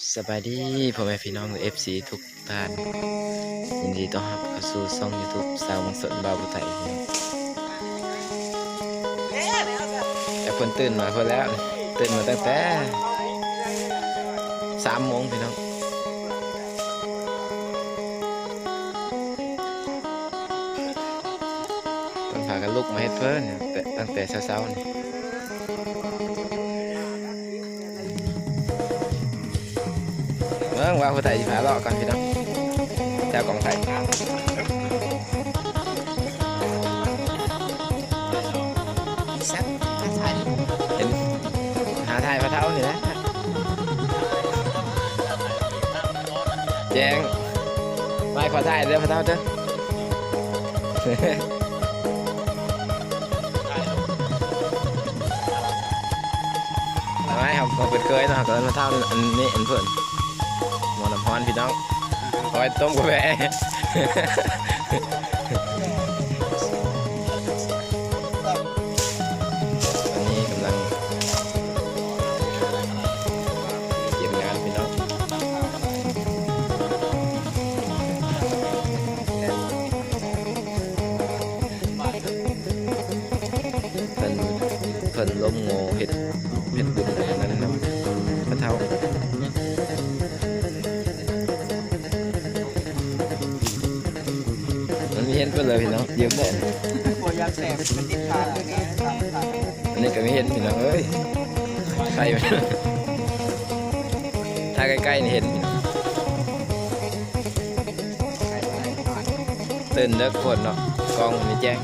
สบายดีพ่อแม่พี่น้องเอฟซีทุกท่านยินดีต้อนรับเข้าสู่ช่อง YouTube สาวมังสนบาวบุไทยแต่คนตื่นมาเพื่อแล้ว ตื่นมาตั้งแต่สามโมงพี่น้องต้องพากันลุกมาเฮ็ดเพิ่นเนี่ยแต่ตั้งแต่เช้าๆนี่ เมื่อว่าผู้ไทยสิพาเลาะก่อนพี่น้องแถวกองไทยเห็นหาไม่ขอถ่ายเด้อพระเท้าเด้อไม่ครันพี่น้องคอยต้มกาแฟตอนนี้กำลังเก็บงานพี่น้องเพิ่นเพิ่นลมโง่เห็ดเห็ดบุญ มันมีเห็นเลยพี่น้องยืมได้ตัวยาแสบมันติดขาตัวนี้ตามขาอันนี้ก็ไม่เห็นพี่น้องเอ้ยใครถ้าใกล้ๆนี่เห็นตื่นเลิกคนเนาะกล้องมันไม่แจ้ง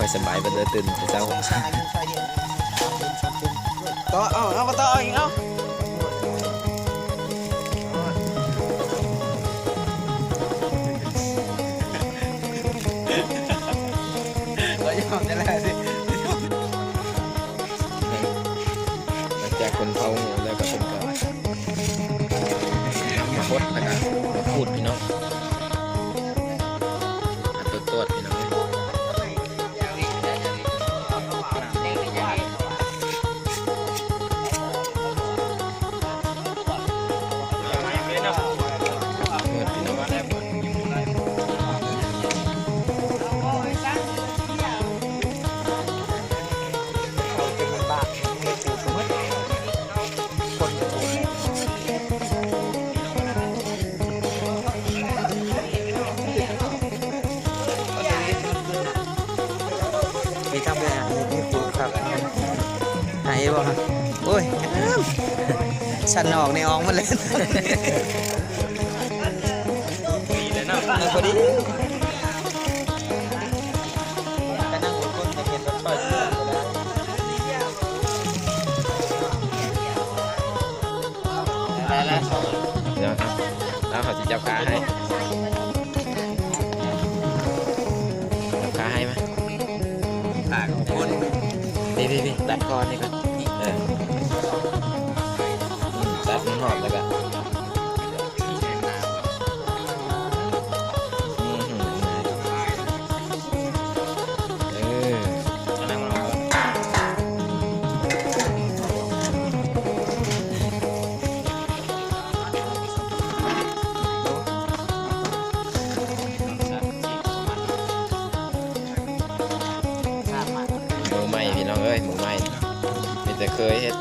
ค่อยสบายไปเลยตื่นแต่เช้าซ้ายมือซ้ายเดียวต่อเอาเอามาต่ออีกเอา สันออกในอองมาเลยพอดีไปนั่งบนก้นจะเห็นรถไฟเชื่อมไปแล้วได้แล้วพี่น้องครับแล้วเขาจะจับขาให้จับขาให้ไหมปากของคนนี่นี่นี่ตัดคอนี่ก่อน หอมแล้วก็อืมเออหมูใหม่พี่น้องเอ้ยหมูใหม่มีแต่เคยเฮ็ด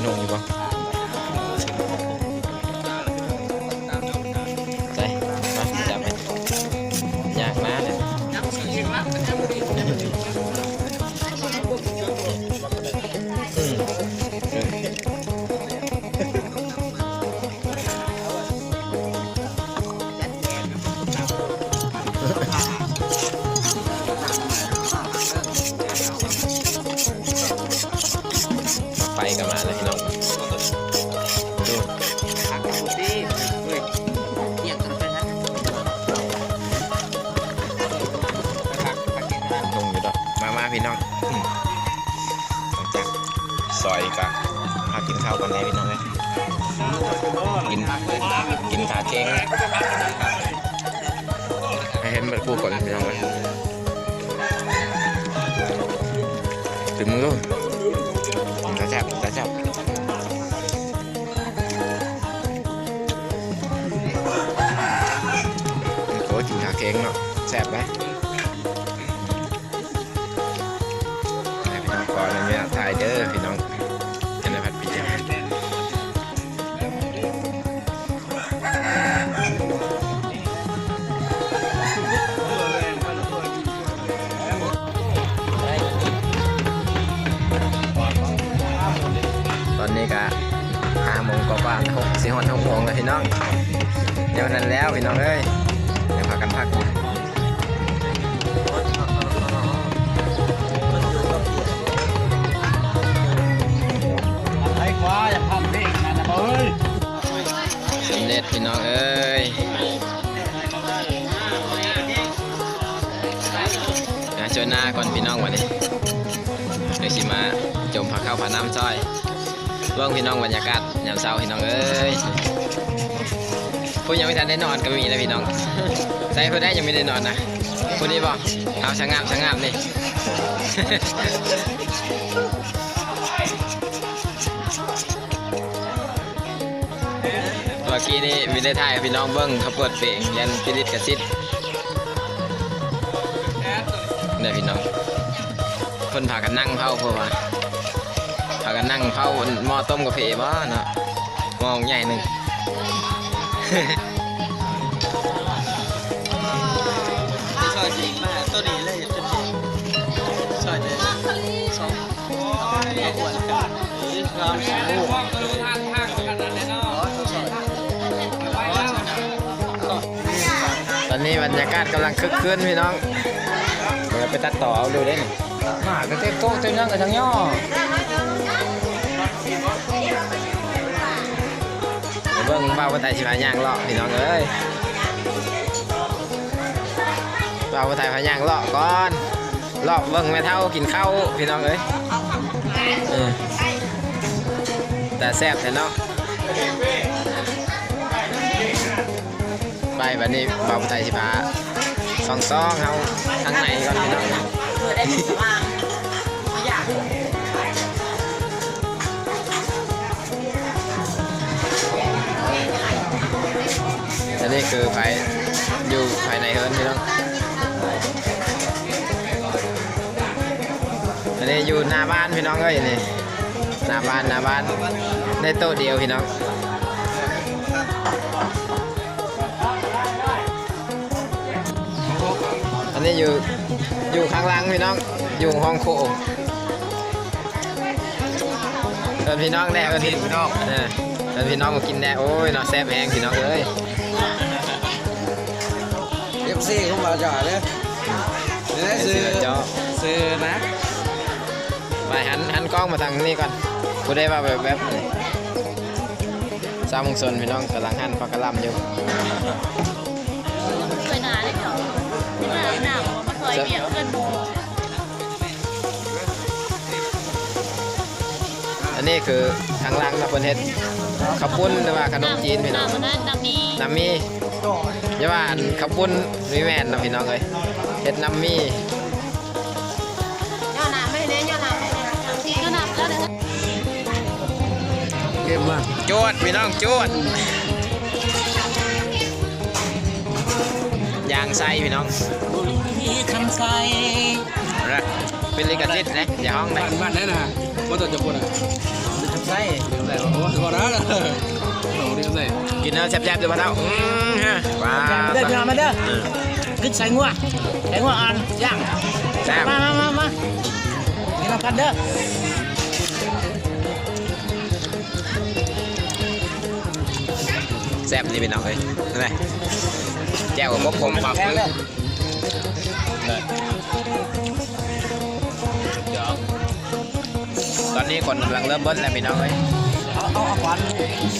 เห็น กินกินขาเค้งให้เห็นมันพูดก่อนพี่น้องเลยถึงมือลูกตาจับตาจับโอ้ยกินขาเค้งเนาะแซ่บไหม องเดี๋ยวนั้นแล้วพี่น้องเอ้ยเดี๋ยวพากันพักไอ้ควายอย่าทำเด็กนะนะเฮ้ยสำเร็จพี่น้องเอ้ยนะเจอหน้าก่อนพี่น้องวันนี้เดี๋ยวสิมาจมพาเข้าวพาน้ำจ้อยเรื่องพี่น้องบรรยากาศยามเช้าพี่น้องเอ้ย ผู้ยังไม่ทันได้นอนก็มีนะพี่น้องใส่เพื่อได้ยังไม่ได้นอนนะผู้นี้บอกเอาชะงับชะงับนี่เมื่อกี้นี่มีได้ถ่ายพี่น้องเบิ้งเขาเปิดเพลงยันพิริตกระซิดเนี่ยพี่น้องเพิ่นพากันนั่งเผาเพื่อว่าพากันนั่งเผาหม้อต้มกาแฟบ้านะม้อใหญ่หนึ่ง ซอยจริงมากตัวนี้เลยตัวนี้ซอยเลยสองเอาอ้วนกันเราสองลูกตอนนี้บรรยากาศกำลังคึกคืนพี่น้อง เดี๋ยวไปตัดต่อเอาดูได้หนิมาก็เต็มโต๊ะเต็มนั่งกับทั้งย่อ บิ้งบ้าวว่าไตสิพาย่างเลาะพี่น้องเอ้ยบ้าวว่าไตพาย่างเลาะก่อนเลาะเบิ้งแม่เท่ากินข้าวพี่น้องเอ้ยแต่แซ่บแต่เนาะไปวันนี้บ้าวว่าไตสิพาซองซองๆเฮาข้างในก่อนพี่น้อง นนี้คือภายอยู่ภายในเฮิร์นพี่น้องอันนี้อยู่หน้าบ้านพี่น้องเอ้ยนี่หน้าบ้านหน้าบ้านได้โต๊ะเดียวพี่น้องอันนี้อยู่อยู่ข้างล่างพี่น้องอยู่ห้องโคงเอินพี่น้องแน่เอินพี่น้องเอินพี่น้องมากินแน่โอ้ยเนาแซ่บแหงพี่น้องเอ้ย ซีเขามาจ่าเลยเนี่ยซื้อเสือเจ้าซื้อนะไปหันหันกล้องมาทางนี้ก่อนกูได้ว่าแบบแบบนี่สามโมงส่วนพี่น้องกำลังหันพักกระหลำอยู่เคยนานเลยเหรอไม่นานหนาวมาเคยเบียดเพื่อนโมอันนี้คือทางล่างนะเพิ่นเฮ็ดข้าวปุ้นหรือว่าขนมจีนพี่น้องน้ำมันนั่นน้ำนี้น้ำมี อย่าว่าอันข้าวปุ้นมีแม่นนะพี่น้องเอ้ยเฮ็ดน้ำมีย่อน้ำไม่ได้ย่อน้ำไม่ได้ย่อน้ำแล้วเด้อเก็บมาจวดพี่น้องจวดยางไส้พี่น้องมีคำใส่นะเป็นลิขสิทธิ์นะอย่าห้องนะบ้านบ้านได้นะว่าตัวจะพูดอะ ทำไส้ใส่โอ้ถือว่านะโอ้ดีใส่กินเนื้อแซ่บๆดูพ่อเท่าอืมฮะว้าวเด้อพี่น้องมาเด้อขึ้นใส่งัวใส่งัวอ่อนย่างแซ่บมามามามากินน้ำกันเด้อแซ่บนี่พี่น้องเอ้ยนั่นไงแจ่วกับผมปรับเลย นี้ฝนกำลังเริ่มเบิ้ลแล้วพี่น้องเอ้ยเอาเอาควัน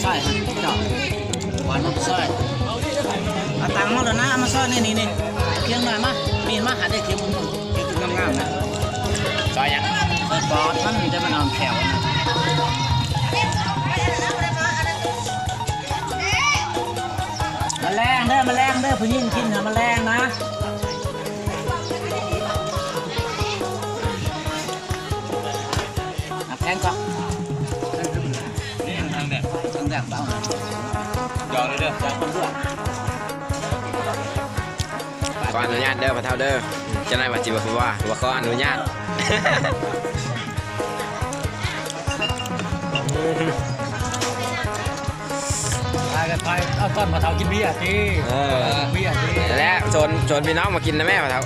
ใส่จ้ะควันใส่เอาตังมาเลยนะมาใส่นี่นี่นี่เพียงหน่อยมาปีนมาหาได้เขียวมุมเขียวงามๆนะซอยยังบอสมันจะมานอนแถวนะมาแรงเด้อมาแรงเด้อผู้หญิงกินนะมาแรงนะ ยอเลยเด้อจากคนด้วยขออนุญาตเด้อพระเท่าเด้อจะได้ว่าจิบว่าว่าว่าขออนุญาตพากันไปเอาต้นมาเทากินเบียร์ทีเออเบียร์ทีและชวนชวนพี่น้องมากินนะแม่พระเท่า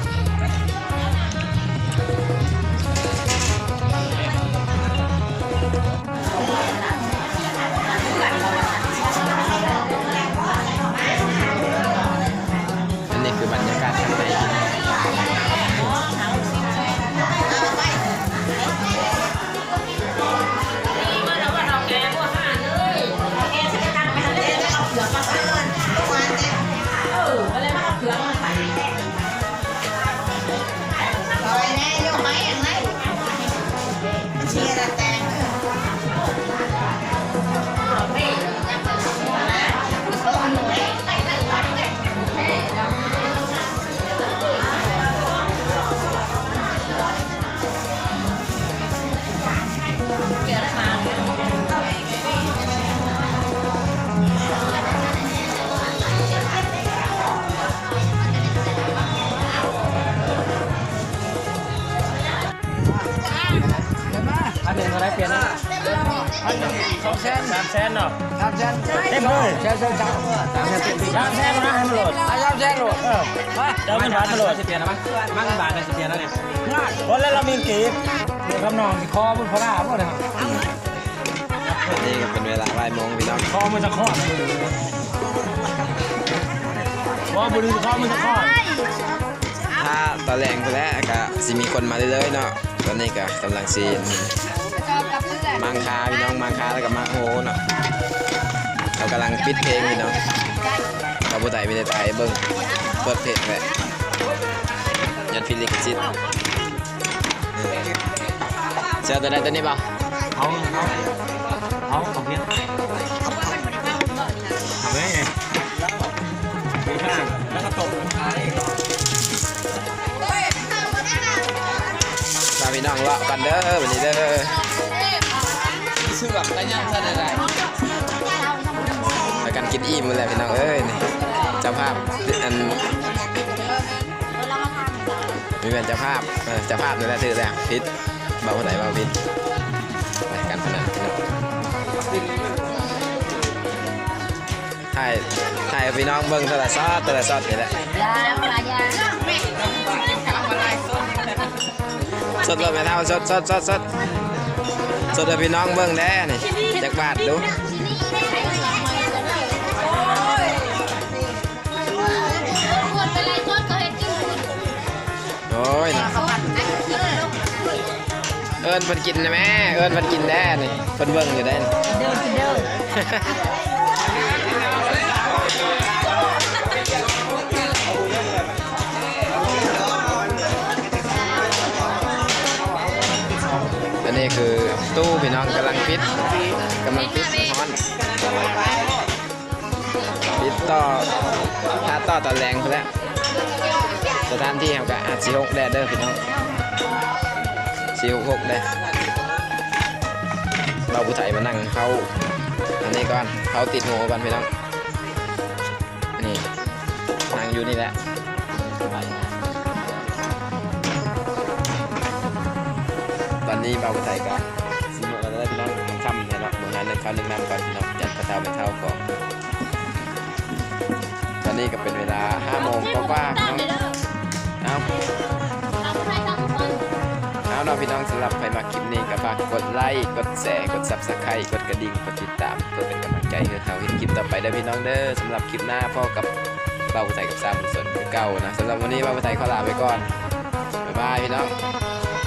แสนสามแสนเนาะสามแสนเต็มเลยแสนแสนสามสามแสนเต็มสามแสนนะให้มันโหลดสามแสนโหลดเออมาเดี๋ยวมันบาทมันโหลดสิเปลี่ยนนะมั้งมั้งบาทเลยสิเปลี่ยนแล้วเนี่ยง่ายวันแล้วเรามีกีบเดี๋ยวคำนองสิคอมันพอได้หมดเลยครับอันนี้ก็เป็นเวลาบ่ายโมงพี่น้องคอมันจะคลอดว่าบุรีคอมันจะคลอดถ้าตอนแรงไปแล้วก็สิมีคนมาเรื่อยๆเนาะตอนนี้ก็กำลังซีน มังคาพี่น้องมังคาแล้วก็มังโฮเนาะเรากำลังปิดเพลงพี่น้องเราผู้ใดไม่ได้ตายเบิ้งเปิดเพลงเลยยันฟิลิกซิตเสื้อตัวใดตัวนี้เปล่าเอาเอาเอาของเพี้ยนทำไงมีข้แล้วก็ตบตามพี่น้องเลาะกันเด้อวันนี้เด้อ ชื่อแบบไรย่างซะได้ไปกันกินอิ่มหมดแล้วพี่น้องเอ้ยนี่เจ้าภาพอันมีเป็นเจ้าภาพเจ้าภาพนี่แหละถือแล้วพิษเบาผู้ใดเบาพิษไปกันพนันพี่น้องถ่ายถ่ายพี่น้องเบิ่งต่ละซอดต่ละซอดนี่แหละสดเลยไหมเท่าสดสดสดสด สดให้พี่น้องเบิ่งแน่นี่จากบาทดูคนเป็นไรต้นก็เห็นกินโอ้ยนะเอิญเพิ่นกินนะแม่เอิญเพิ่นกินแน่นี่เพิ่นเบิ่งอยู่ได้นี่เดินกินเดินอั ปิดกำลังปิดฮอนปิดต่อถ้าต่อตอแรงไปแล้วสถานที่เขาก็อาจสิหกแดดเด้อพี่น้องสีหกหกแดดเราผู้ไทยมานั่งเขาอันนี้ก่อนเขาติดหูก่อนพี่น้องนี่นั่งอยู่นี่แหละตอนนี้เบาไทยก็สิาไปเท่าก่อน ตอนนี้ก็เป็นเวลาห้าโมงกว่าๆพี่น้องเอาเอาเนาะพี่น้องสำหรับใครมาคลิปนี้ก็ฝากกดไลค์กดแชร์กดซับสไครต์กดกระดิ่งกดติดตามเพื่อเป็นกำลังใจให้เราเห็นคลิปต่อไปเด้พี่น้องเด้อสำหรับคลิปหน้าพ่อกับเบาไทยกับซามส่วนเก่านะสำหรับวันนี้เบาไทยขอลาไปก่อนบ๊ายบายพี่น้อง